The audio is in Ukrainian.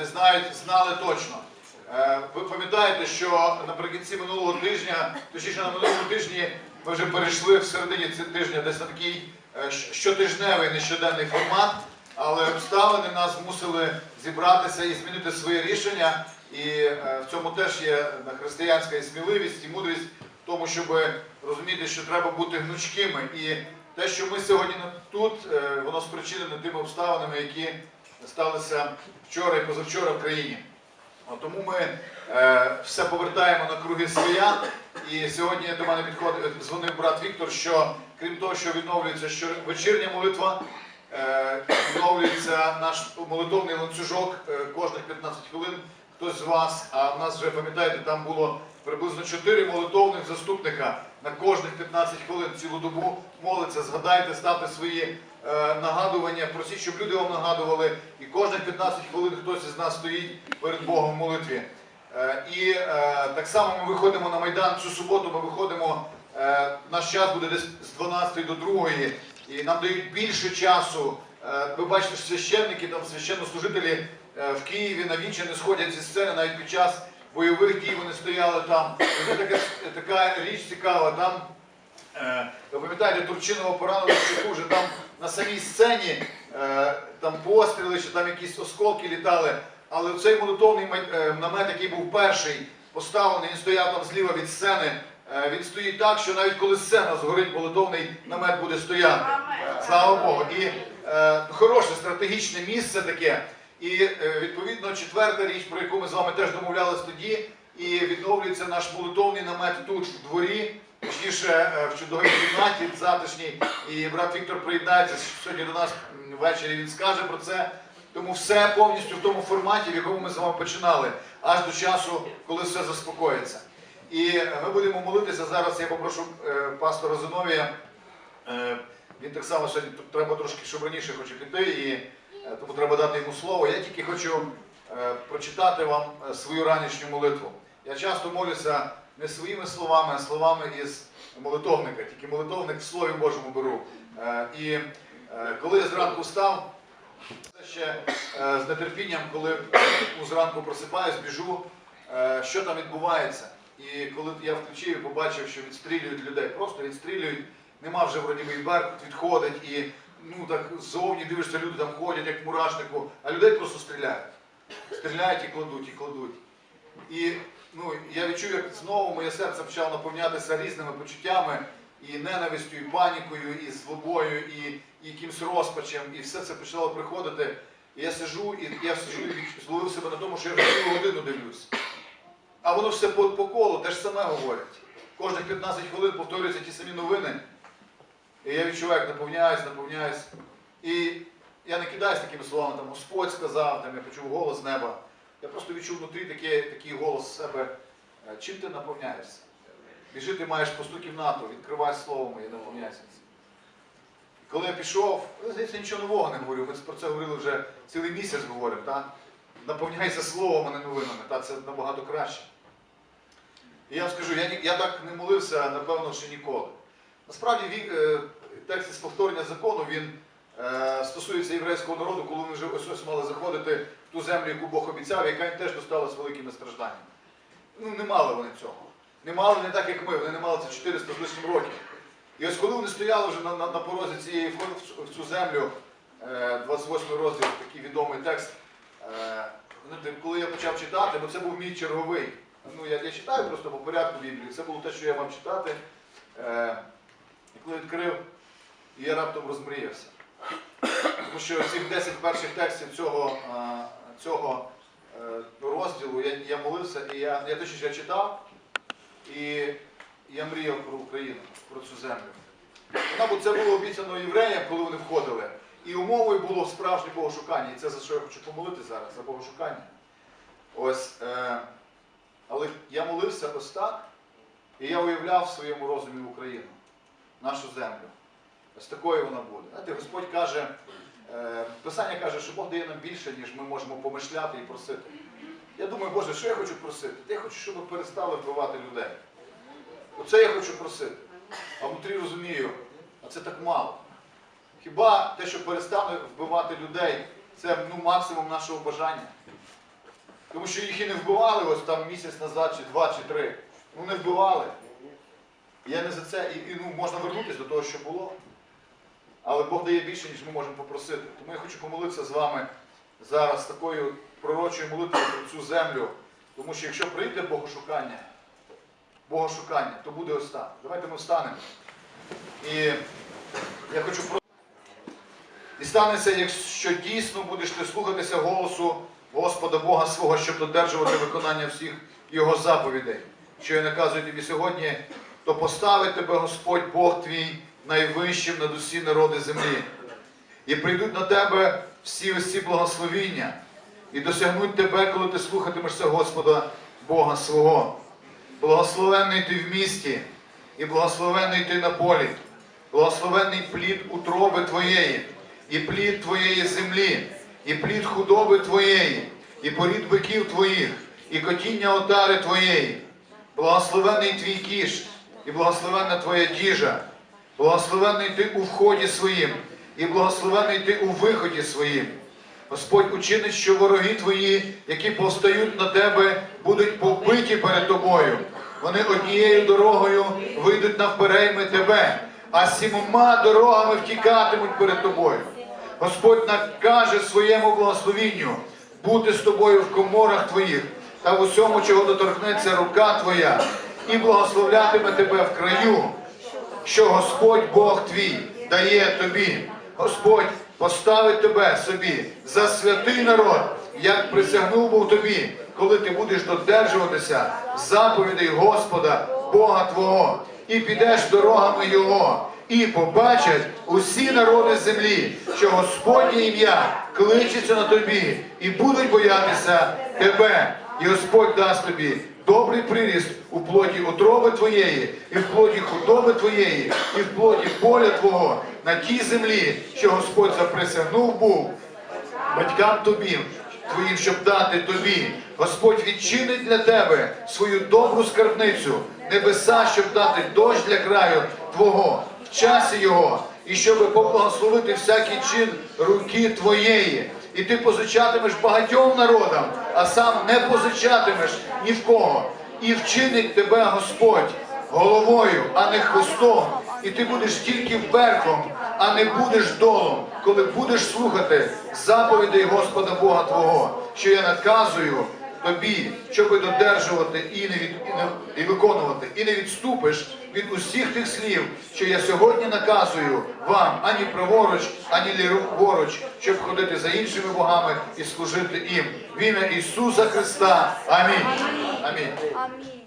не знають, знали точно. Е, Ви пам'ятаєте, що наприкінці минулого тижня, точніше на минулому тижні, ми вже перейшли в середині цього тижня десь на такий е, щотижневий нещоденний формат, але обставини нас змусили зібратися і змінити своє рішення. І е, в цьому теж є християнська і сміливість, і мудрість в тому, щоб розуміти, що треба бути гнучкими. І те, що ми сьогодні тут, воно спричинено тими обставинами, які сталися вчора і позавчора в країні. Тому ми е, все повертаємо на круги своя. І сьогодні до мене підходив, дзвонив брат Віктор, що крім того, що відновлюється щовечірня молитва, е, відновлюється наш молитовний ланцюжок е, кожних 15 хвилин. Хтось з вас, а в нас вже пам'ятаєте, там було приблизно 4 молитовних заступника на кожних 15 хвилин цілу добу молиться. Згадайте, ставте свої е, нагадування, просіть, щоб люди вам нагадували. І кожних 15 хвилин хтось із нас стоїть перед Богом в молитві. Е, І е, так само ми виходимо на Майдан цю суботу, ми виходимо, е, наш час буде десь з 12 до 2, і нам дають більше часу. Е, Ви бачите, що священники, там священнослужителі е, в Києві на віче не сходять зі сцени навіть під час бойових дій вони стояли там. І така, така річ цікава. Там Е, Ви пам'ятаєте, Турчинова поранили вже там на самій сцені, е, там постріли, що там якісь осколки літали. Але цей молитовний е, намет, який був перший поставлений, він стояв там зліва від сцени. е, Він стоїть так, що навіть коли сцена згорить, молитовний намет буде стояти. Слава Богу. І е, хороше стратегічне місце таке. І е, відповідно четверта річ, про яку ми з вами теж домовлялись тоді, і відновлюється наш молитовний намет тут, в дворі, точніше е, в чудовій кімнаті затишній. І брат Віктор приєднається сьогодні до нас ввечері. Він скаже про це. Тому все повністю в тому форматі, в якому ми з вами починали, аж до часу, коли все заспокоїться. І е, ми будемо молитися зараз. Я попрошу е, пастора Зиновія. Він так само сьогодні треба трошки, щоб раніше хоче піти, і тому треба дати йому слово. Я тільки хочу прочитати вам свою ранішню молитву. Я часто молюся не своїми словами, а словами із молитовника. Тільки молитовник в Слові Божому беру. Е, І е, коли я зранку встав, ще е, з нетерпінням, коли зранку просипаюсь, біжу, що там відбувається. І коли я включив і побачив, що відстрілюють людей, просто відстрілюють, нема вже броньовий беркут, відходить і ну так ззовні дивишся, люди там ходять, як в мурашнику, а людей просто стріляють. Стріляють і кладуть, і кладуть. І ну, я відчув, як знову моє серце почало наповнятися різними почуттями, і ненавистю, і панікою, і злобою, і, якимсь розпачем, і все це почало приходити. І я сижу, і я сижу і зловив себе на тому, що я вже цілу годину дивлюсь. А воно все по, по колу, те ж саме говорять. Кожних 15 хвилин повторюються ті самі новини. І я відчуваю, як наповняюсь, наповняюсь. І я не кидаюсь такими словами, там Господь сказав, там я почув голос неба. Я просто відчув внутрі такий, такий голос себе. Е, Чим ти наповняєшся? Біжи, ти маєш пусту кімнату, відкривай слово моє, наповняйся. цим. І Коли я пішов, здається, нічого нового не говорю. Ми про це говорили вже цілий місяць говоримо. Та? Наповняйся словом, а не новинами. Та? Це набагато краще. І я вам скажу, я, я так не молився, напевно, ще ніколи. Насправді ві- е, текст із повторення закону він е, стосується єврейського народу, коли вони вже ось ось мали заходити ту землю, яку Бог обіцяв, яка їм теж досталась великими стражданнями. Ну, не мали вони цього. Не мали не так, як ми, вони не мали це 400 з лишнім років. І ось коли вони стояли вже на, на, на порозі цієї входу в цю- землю, е, 28 розділ, такий відомий текст. е, Коли я почав читати, бо це був мій черговий. Ну, я, я читаю просто по порядку Біблії. Це було те, що я мав читати. Е, і коли відкрив, я раптом розмріявся. Тому що цих 10 перших текстів цього, е, цього е, розділу я, я молився, і я, я точніше я читав, і я мріяв про Україну, про цю землю. Вона, це було обіцяно євреям, коли вони входили. І умовою було справжнє богошукання. І це за що я хочу помолити зараз, за богошукання. Ось, е, але я молився ось так, і я уявляв в своєму розумі Україну, нашу землю. Ось такою вона буде. Знаєте, Господь каже, Писання каже, що Бог дає нам більше, ніж ми можемо помишляти і просити. Я думаю, Боже, що я хочу просити? Я хочу, щоб ви перестали вбивати людей. Оце я хочу просити. А внутрі розумію, а це так мало. Хіба те, що перестане вбивати людей, це ну, максимум нашого бажання? Тому що їх і не вбивали ось там місяць назад, чи два, чи три. Ну не вбивали. Я не за це, і, і ну, можна вернутися до того, що було. Але Бог дає більше, ніж ми можемо попросити. Тому я хочу помолитися з вами зараз такою пророчою молитвою про цю землю. Тому що якщо прийде Богошукання, Богошукання, то буде ось. Давайте ми встанемо. І я хочу про. І станеться, якщо дійсно будеш ти слухатися голосу Господа Бога свого, щоб додержувати виконання всіх Його заповідей, що я наказую тобі сьогодні, то поставить тебе Господь Бог твій найвищим над усі народи землі. І прийдуть на тебе всі ці благословіння, і досягнуть тебе, коли ти слухатимешся Господа Бога свого. Благословенний ти в місті, і благословенний ти на полі, благословенний плід утроби твоєї, і плід твоєї землі, і плід худоби твоєї, і порід биків твоїх, і котіння отари твоєї. Благословенний твій кіш, і благословенна твоя діжа, благословенний ти у вході своїм, і благословенний ти у виході своїм. Господь учинить, що вороги твої, які повстають на тебе, будуть побиті перед тобою. Вони однією дорогою вийдуть навперейми тебе, а сімома дорогами втікатимуть перед тобою. Господь накаже своєму благословінню бути з тобою в коморах твоїх та в усьому, чого доторкнеться рука твоя, і благословлятиме тебе в краю, що Господь Бог твій дає тобі. Господь поставить тебе собі за святий народ, як присягнув був тобі, коли ти будеш додержуватися заповідей Господа, Бога Твого, і підеш дорогами Його, і побачать усі народи землі, що Господнє ім'я кличеться на тобі, і будуть боятися тебе. І Господь дасть тобі добрий приріст у плоті утроби твоєї, і в плоті худоби твоєї, і в плоті поля твого на тій землі, що Господь заприсягнув був батькам тобі, твоїм, щоб дати тобі. Господь відчинить для тебе свою добру скарбницю, небеса, щоб дати дощ для краю Твого, в часі його, і щоб поблагословити всякий чин руки твоєї. І ти позичатимеш багатьом народам, а сам не позичатимеш ні в кого. І вчинить тебе Господь головою, а не хвостом. І ти будеш тільки верхом, а не будеш долом, коли будеш слухати заповідей Господа Бога Твого, що я наказую тобі, щоби додержувати і не від і, не, і виконувати, і не відступиш від усіх тих слів, що я сьогодні наказую вам ані праворуч, ані ліворуч, щоб ходити за іншими богами і служити їм. В ім'я Ісуса Христа. Амінь. Амінь. Амінь.